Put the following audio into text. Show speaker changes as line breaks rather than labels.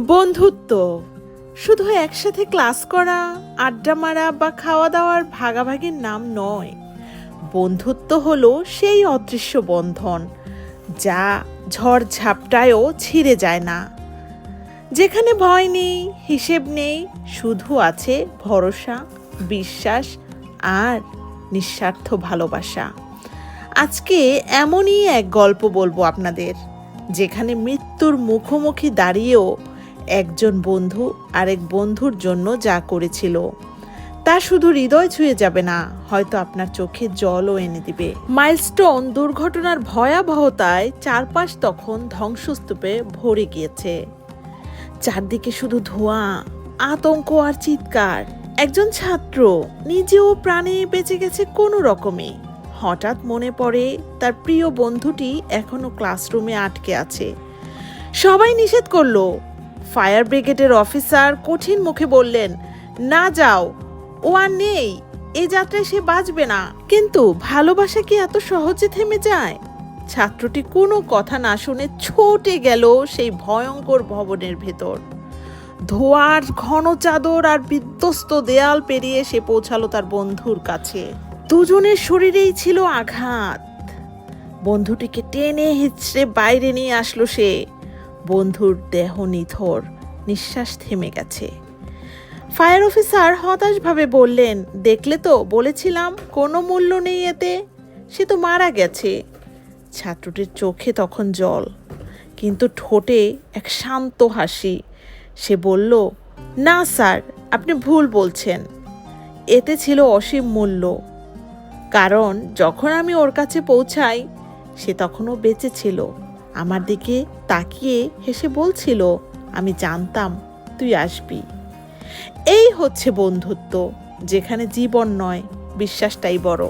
বন্ধুত্ব। শুধু একসাথে ক্লাস করা, আড্ডা মারা বা খাওয়া দাওয়ার ভাগাভাগির নাম নয়। বন্ধুত্ব হলো সেই অদৃশ্য বন্ধন, যা ঝড় ঝাপটায়ও ছিঁড়ে যায় না। যেখানে ভয় নেই, হিসেব নেই, শুধু আছে ভরসা, বিশ্বাস আর নিঃস্বার্থ ভালোবাসা। আজকে এমনই এক গল্প বলব আপনাদের, যেখানে মৃত্যুর মুখোমুখি দাঁড়িয়েও একজন বন্ধু আরেক বন্ধুর জন্য যা করেছিল। তা শুধু হৃদয় ছুঁয়ে যাবে না, হয়তো আপনার চোখে জলও এনে দিবে। মাইলস্টোন দুর্ঘটনার ভয়াবহতায় চারপাশ তখন ধ্বংসস্তূপে ভরে গিয়েছে। চারদিকে শুধু ধোঁয়া, আতঙ্ক আর চিৎকার। একজন ছাত্র নিজেও প্রাণে বেঁচে গেছে কোনো রকমে। হঠাৎ মনে পড়ে তার প্রিয় বন্ধুটি এখনও ক্লাসরুমে আটকে আছে। সবাই নিষেধ করল ফায়ার ব্রিগেডের অফিসার কঠিন মুখে বললেন, না যাও, ও আর নেই, এ যাত্রায় সে বাঁচবে না। কিন্তু ভালোবাসা কি এত সহজে থেমে যায়? ছাত্রটি কোনো কথা না শুনে ছোটে গেল সেই ভয়ঙ্কর ভবনের ভেতর। ধোয়ার ঘন চাদর আর বিধ্বস্ত দেয়াল পেরিয়ে সে পৌঁছালো তার বন্ধুর কাছে। দুজনের শরীরেই ছিল আঘাত। বন্ধুটিকে টেনে হিচড়ে বাইরে নিয়ে আসলো সে। বন্ধুর দেহ নিথর, নিঃশ্বাস থেমে গেছে। ফায়ার অফিসার হতাশভাবে বললেন, দেখলে তো, বলেছিলাম, কোনো মূল্য নেই এতে। সে তো মারা গেছে। ছাত্রটির চোখে তখন জল, কিন্তু ঠোঁটে এক শান্ত হাসি। সে বলল, না, স্যার, আপনি ভুল বলছেন। এতে ছিল অসীম মূল্য। কারণ, যখন আমি ওর কাছে পৌঁছাই, সে তখনও বেঁচে ছিল। আমার দিকে তাকিয়ে হেসে বলছিল, আমি জানতাম তুই আসবি। এই হচ্ছে বন্ধুত্ব, যেখানে জীবন নয়, বিশ্বাসটাই বড়।